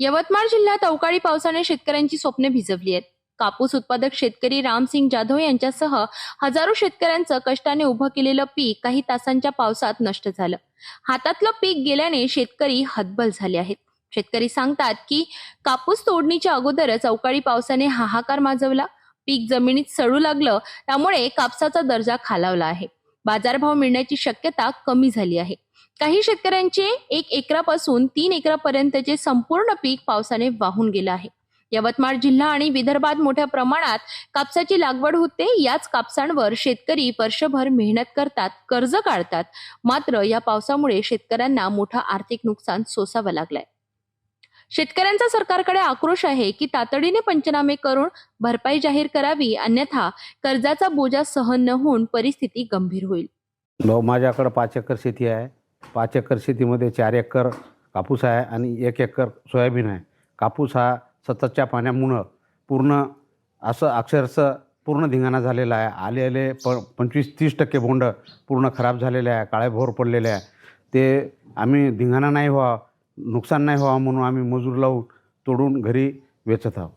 यवतमाळ जिल्ह्यात अवकाळी पावसाने शेतकऱ्यांची स्वप्ने भिजवली आहेत. कापूस उत्पादक शेतकरी रामसिंग जाधव यांच्यासह हजारो शेतकऱ्यांचं कष्टाने उभं केलेलं पीक काही तासांच्या पावसात नष्ट झालं. हातातलं पीक गेल्याने शेतकरी हतबल झाले आहेत. शेतकरी सांगतात की कापूस तोडणीच्या अगोदरच अवकाळी पावसाने हाहाकार माजवला. पीक जमिनीत सडू लागलं त्यामुळे कापसाचा दर्जा खालावला आहे. बाजारभाव मिळण्याची शक्यता कमी झाली आहे. काही शेतकऱ्यांचे एक एकरापासून तीन एकरापर्यंतचे संपूर्ण पीक पावसाने वाहून गेलं आहे. यवतमाळ जिल्हा आणि विदर्भात मोठ्या प्रमाणात कापसाची लागवड होते. याच कापसांवर शेतकरी वर्षभर मेहनत करतात कर्ज काढतात. मात्र या पावसामुळे शेतकऱ्यांना मोठं आर्थिक नुकसान सोसावं लागलंय. शेतकऱ्यांचा सरकारकडे आक्रोश आहे की तातडीने पंचनामे करून भरपाई जाहीर करावी अन्यथा कर्जाचा बोजा सहन न होऊन परिस्थिती गंभीर होईल. भाऊ माझ्याकडं पाच एकर शेती आहे. पाच एकर शेतीमध्ये चार एकर कापूस आहे आणि एक एकर सोयाबीन आहे. कापूस हा सततच्या पाण्यामुळं पूर्ण असं अक्षरशः पूर्ण धिंगाणा झालेला आहे. आले आले प पंचवीस तीस टक्के बोंड पूर्ण खराब झालेले आहे काळे भोर पडलेले आहे. ते आम्ही धिंगाणा नाही व्हावं. नुकसान नाही व्हावं म्हणून आम्ही मजूर लावून तोडून घरी वेचत आहोत.